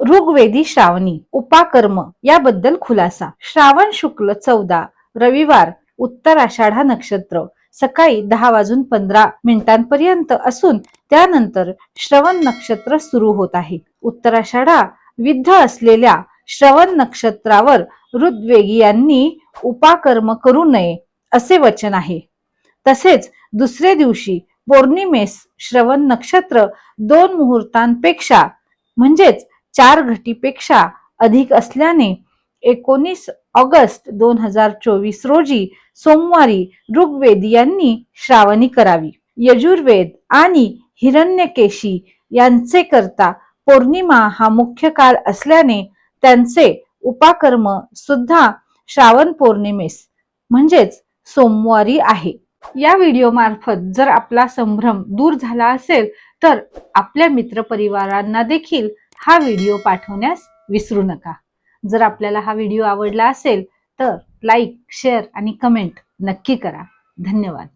ऋग्वेदी श्रावणी उपाकर्म याबद्दल खुलासा. श्रावण शुक्ल चौदा रविवार उत्तर आषाढा नक्षत्र. सकाळी दहा वाजून पंधरा मिनिटांपर्यंत असून त्यानंतर श्रवण नक्षत्र सुरू होत आहे. उत्तराषाढा विद्ध असलेल्या श्रवण नक्षत्रावर ऋग्वेदी यांनी उपाकर्म करू नये असे वचन आहे. तसेच दुसरे दिवशी पौर्णिमेस श्रवण नक्षत्र दोन मुहूर्तांपेक्षा म्हणजेच चार घटीपेक्षा अधिक असल्याने एकोणीस ऑगस्ट दोन हजार चोवीस रोजी सोमवारी ऋग्वेद यांनी श्रावणी करावी. यजुर्वेद आणि हिरण्यकेशी यांचे करता पौर्णिमा हा मुख्य काळ असल्याने त्यांचे उपाकर्म सुद्धा श्रावण पौर्णिमेस म्हणजेच सोमवारी आहे. या व्हिडिओ मार्फत जर आपला संभ्रम दूर झाला असेल तर आपल्या मित्रपरिवारांना देखील हा व्हिडिओ पाठवण्यास विसरू नका. जर आपल्याला हा व्हिडिओ आवडला असेल तर लाईक शेअर आणि कमेंट नक्की करा. धन्यवाद.